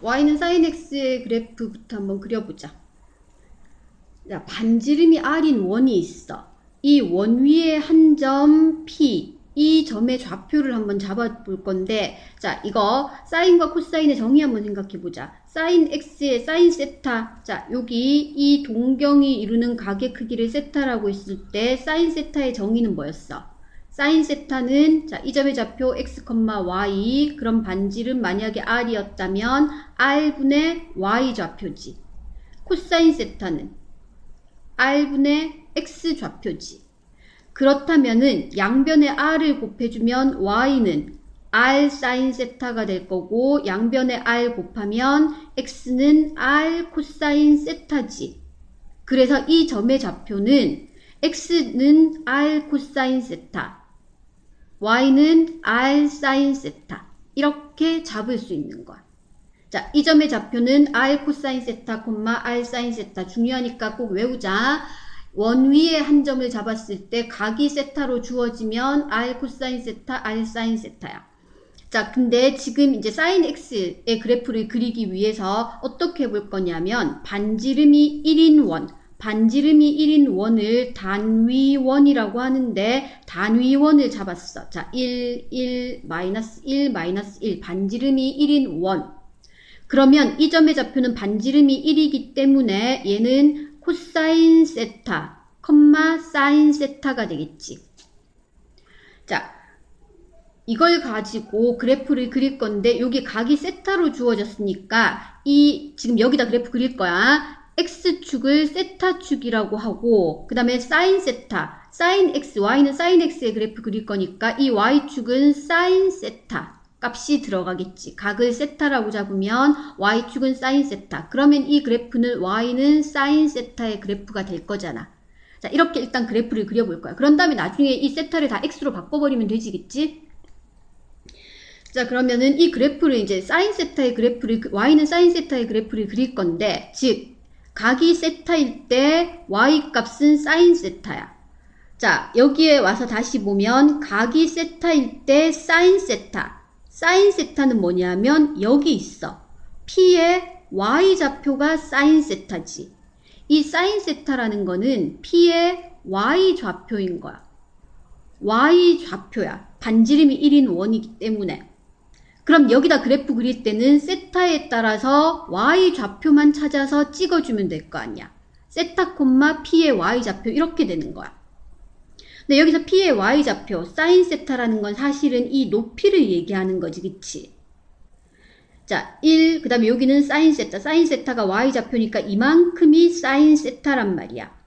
y는 sin x의 그래프부터 한번 그려보자. 자, 반지름이 r인 원이 있어. 이 원 위에 한 점 p, 이 점의 좌표를 한번 잡아 볼 건데, 자, 이거 사인과 코사인의 정의 한번 생각해 보자. 사인 x의 사인 세타. 자, 여기 이 동경이 이루는 각의 크기를 세타라고 했을 때, 사인 세타의 정의는 뭐였어? 사인 세타는 자, 이 점의 좌표 x, y. 그럼 반지름 만약에 r이었다면 r분의 y 좌표지. 코사인 세타는 r분의 x 좌표지. 그렇다면은 양변에 r을 곱해주면 y는 r 사인 세타가 될 거고 양변에 r 곱하면 x는 r 코사인 세타지. 그래서 이 점의 좌표는 x는 r 코사인 세타, y는 r 사인 세타 이렇게 잡을 수 있는 거야. 자, 이 점의 좌표는 r 코사인 세타, r 사인 세타 중요하니까 꼭 외우자. 원 위에 한 점을 잡았을 때 각이 세타로 주어지면 r 코사인 세타, r 사인 세타야. 자, 근데 지금 이제 사인 x의 그래프를 그리기 위해서 어떻게 볼 거냐면 반지름이 1인 원, 반지름이 1인 원을 단위원이라고 하는데 단위원을 잡았어. 자, 1, 1, 마이너스 1, 마이너스 1, 반지름이 1인 원. 그러면 이 점의 좌표는 반지름이 1이기 때문에 얘는 코사인 세타, 컴마 사인 세타가 되겠지. 자, 이걸 가지고 그래프를 그릴 건데 여기 각이 세타로 주어졌으니까 이 지금 여기다 그래프 그릴 거야. X축을 세타축이라고 하고 그 다음에 사인 세타, 사인 x, y는 사인 x의 그래프 그릴 거니까 이 y축은 사인 세타 값이 들어가겠지. 각을 세타라고 잡으면 y축은 사인 세타. 그러면 이 그래프는 y는 사인 세타의 그래프가 될 거잖아. 자, 이렇게 일단 그래프를 그려볼 거야. 그런 다음에 나중에 이 세타를 다 x로 바꿔버리면 되지겠지? 자, 그러면은 이 그래프를 이제 사인 세타의 그래프를, y는 사인 세타의 그래프를 그릴 건데, 즉, 각이 세타일 때 y 값은 사인 세타야. 자, 여기에 와서 다시 보면 각이 세타일 때 사인 세타. 사인 세타는 뭐냐면 여기 있어. P의 y 좌표가 사인 세타지. 이 사인 세타라는 거는 P의 y 좌표인 거야. y 좌표야. 반지름이 1인 원이기 때문에. 그럼 여기다 그래프 그릴 때는 세타에 따라서 y 좌표만 찾아서 찍어주면 될 거 아니야. 세타 콤마 p의 y 좌표 이렇게 되는 거야. 근데 여기서 p의 y 좌표, 사인 세타라는 건 사실은 이 높이를 얘기하는 거지, 그치? 자, 1, 그 다음에 여기는 사인 세타. 사인 세타가 y 좌표니까 이만큼이 사인 세타란 말이야.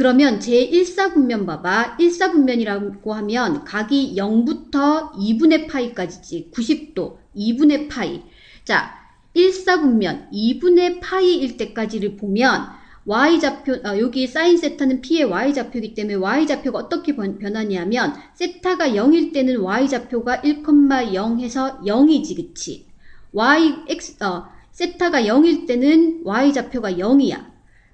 그러면 제1사분면 봐봐. 1사분면이라고 하면 각이 0부터 2분의 파이까지지. 90도, 2분의 파이. 자, 1사분면 2분의 파이일 때까지를 보면 y좌표, 어, 여기 사인 세타는 p의 y좌표이기 때문에 y좌표가 어떻게 변하냐면 세타가 0일 때는 y좌표가 1,0 해서 0이지, 그치? y, x, 어, 세타가 0일 때는 y좌표가 0이야.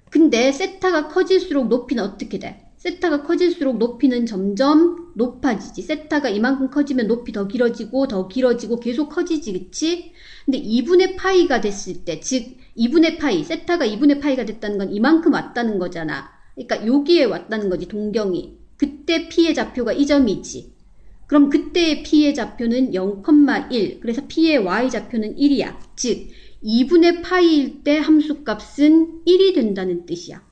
근데 세타가 커질수록 높이는 어떻게 돼? 세타가 커질수록 높이는 점점 높아지지. 세타가 이만큼 커지면 높이 더 길어지고 더 길어지고 계속 커지지, 그치? 근데 2분의 파이가 됐을 때, 즉 2분의 파이, 세타가 2분의 파이가 됐다는 건 이만큼 왔다는 거잖아. 그러니까 여기에 왔다는 거지, 동경이. 그때 P의 좌표가 이 점이지. 그럼 그때의 P의 좌표는 0,1. 그래서 P의 Y 좌표는 1이야. 즉 2분의 파이일 때 함수값은 1이 된다는 뜻이야.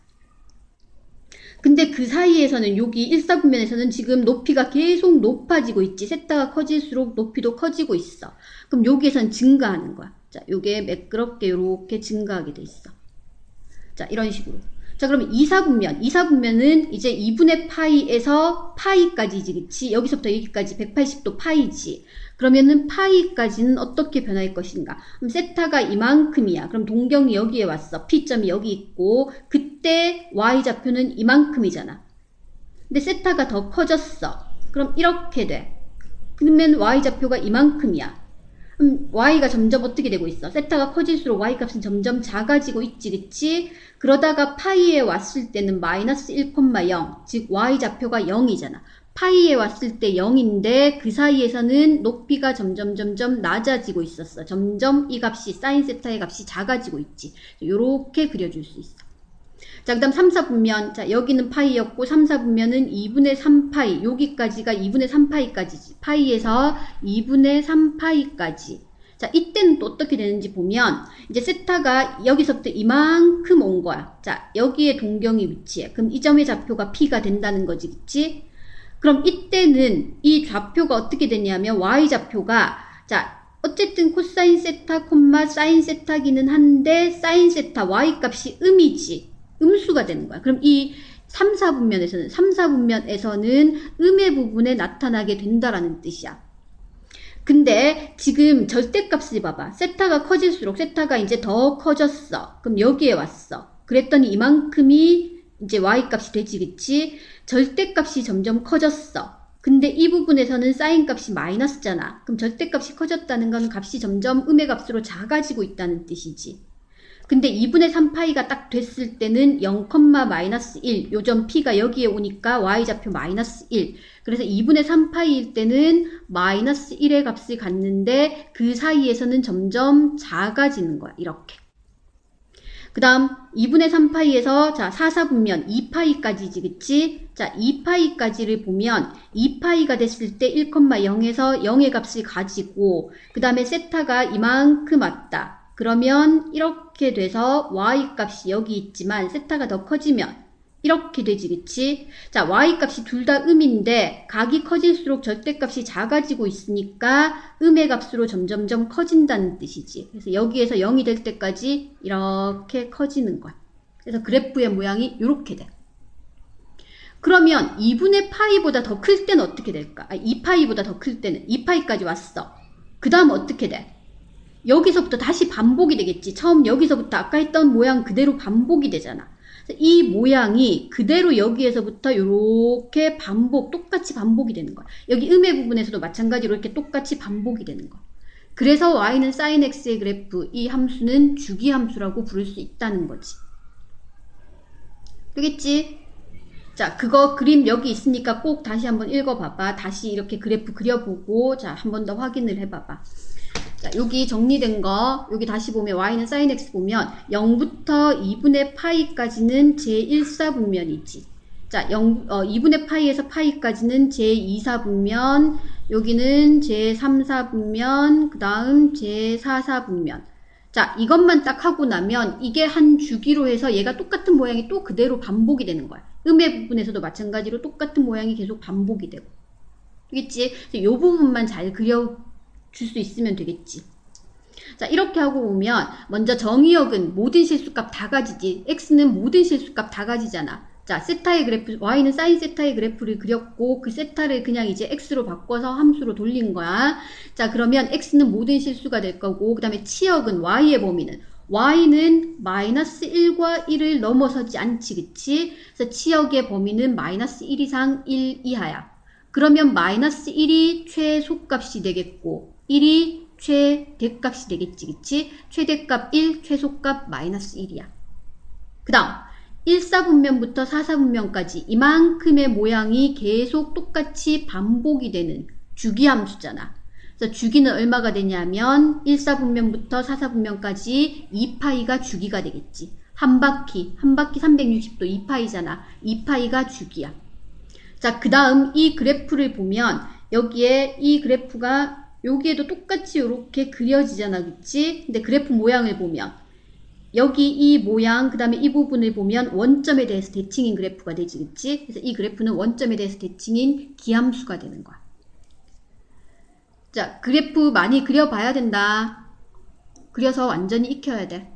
근데 그 사이에서는 여기 1사분면에서는 지금 높이가 계속 높아지고 있지. 세타가 커질수록 높이도 커지고 있어. 그럼 여기에선 증가하는 거야. 자, 요게 매끄럽게 이렇게 증가하게 돼 있어. 자, 이런 식으로. 자, 그러면 2사분면. 2사분면은 이제 2분의 파이에서 파이까지지, 그치? 여기서부터 여기까지 180도 파이지. 그러면은 파이까지는 어떻게 변할 것인가? 그럼 세타가 이만큼이야. 그럼 동경이 여기에 왔어. P점이 여기 있고, 그때 Y좌표는 이만큼이잖아. 근데 세타가 더 커졌어. 그럼 이렇게 돼. 그러면 Y좌표가 이만큼이야. 그럼 Y가 점점 어떻게 되고 있어? 세타가 커질수록 Y 값은 점점 작아지고 있지, 그치? 그러다가 파이에 왔을 때는 마이너스 1,0, 즉 Y좌표가 0이잖아. 파이에 왔을 때 0인데 그 사이에서는 높이가 점점 점점 낮아지고 있었어. 점점 이 값이 사인 세타의 값이 작아지고 있지. 요렇게 그려줄 수 있어. 자, 그 다음 3, 4분면. 자, 여기는 파이였고 3, 4분면은 2분의 3파이. 여기까지가 2분의 3파이까지지. 파이에서 2분의 3파이까지. 자, 이때는 또 어떻게 되는지 보면 이제 세타가 여기서부터 이만큼 온 거야. 자, 여기에 동경이 위치해. 그럼 이 점의 좌표가 P가 된다는 거지, 그치? 그럼 이때는 이 좌표가 어떻게 되냐면 y 좌표가 자 어쨌든 코사인 세타 콤마 사인 세타기는 한데 사인 세타 y 값이 음이지 음수가 되는 거야. 그럼 이 3, 4분면에서는 3, 4분면에서는 음의 부분에 나타나게 된다라는 뜻이야. 근데 지금 절대값을 봐봐. 세타가 커질수록 세타가 이제 더 커졌어. 그럼 여기에 왔어. 그랬더니 이만큼이 이제 y값이 되지 그치? 절대값이 점점 커졌어. 근데 이 부분에서는 사인 값이 마이너스잖아. 그럼 절대값이 커졌다는 건 값이 점점 음의 값으로 작아지고 있다는 뜻이지. 근데 2분의 3파이가 딱 됐을 때는 0, 마이너스 1. 요점 p가 여기에 오니까 y좌표 마이너스 1. 그래서 2분의 3파이일 때는 마이너스 1의 값을 갖는데 그 사이에서는 점점 작아지는 거야. 이렇게. 그 다음 2분의 3파이에서 자 4, 4분면 2파이까지지 그치? 자 2파이까지를 보면 2파이가 됐을 때 1,0에서 0의 값을 가지고 그 다음에 세타가 이만큼 왔다. 그러면 이렇게 돼서 y값이 여기 있지만 세타가 더 커지면 이렇게 되지 그치? 자 y값이 둘 다 음인데 각이 커질수록 절대값이 작아지고 있으니까 음의 값으로 점점점 커진다는 뜻이지. 그래서 여기에서 0이 될 때까지 이렇게 커지는 거야. 그래서 그래프의 모양이 이렇게 돼. 그러면 2분의 파이보다 더 클 때는 어떻게 될까? 아, 2파이보다 더 클 때는 2파이까지 왔어. 그 다음 어떻게 돼? 여기서부터 다시 반복이 되겠지. 처음 여기서부터 아까 했던 모양 그대로 반복이 되잖아. 이 모양이 그대로 여기에서부터 이렇게 반복, 똑같이 반복이 되는 거야. 여기 음의 부분에서도 마찬가지로 이렇게 똑같이 반복이 되는 거야. 그래서 y는 sin x의 그래프, 이 함수는 주기 함수라고 부를 수 있다는 거지. 되겠지? 자, 그거 그림 여기 있으니까 꼭 다시 한번 읽어봐봐. 다시 이렇게 그래프 그려보고, 자, 한 번 더 확인을 해봐봐. 자, 여기 정리된 거, 여기 다시 보면 y는 sin x 보면 0부터 2분의 파이까지는 제1사분면이지. 자, 0, 어, 2분의 파이에서 파이까지는 제2사분면, 여기는 제3사분면, 그 다음 제4사분면. 자, 이것만 딱 하고 나면 이게 한 주기로 해서 얘가 똑같은 모양이 또 그대로 반복이 되는 거야. 음의 부분에서도 마찬가지로 똑같은 모양이 계속 반복이 되고. 알겠지? 이 부분만 잘 그려 줄 수 있으면 되겠지. 자, 이렇게 하고 보면 먼저 정의역은 모든 실수값 다 가지지. x는 모든 실수값 다 가지잖아. 자, 세타의 그래프, y는 사인 세타의 그래프를 그렸고 그 세타를 그냥 이제 x로 바꿔서 함수로 돌린 거야. 자, 그러면 x는 모든 실수가 될 거고 그 다음에 치역은 y의 범위는 y는 마이너스 1과 1을 넘어서지 않지, 그치? 그래서 치역의 범위는 마이너스 1 이상 1 이하야. 그러면 마이너스 1이 최소값이 되겠고 1이 최대값이 되겠지, 그치? 최대값 1, 최소값 마이너스 1이야. 그 다음 1사분면부터 4사분면까지 이만큼의 모양이 계속 똑같이 반복이 되는 주기함수잖아. 그래서 주기는 얼마가 되냐면 1사분면부터 4사분면까지 2파이가 주기가 되겠지. 한 바퀴, 한 바퀴 360도 2파이잖아. 2파이가 주기야. 자, 그 다음 이 그래프를 보면 여기에 이 그래프가 여기에도 똑같이 이렇게 그려지잖아, 그치? 근데 그래프 모양을 보면 여기 이 모양, 그 다음에 이 부분을 보면 원점에 대해서 대칭인 그래프가 되지, 그치? 그래서 이 그래프는 원점에 대해서 대칭인 기함수가 되는 거야. 자, 그래프 많이 그려봐야 된다. 그려서 완전히 익혀야 돼.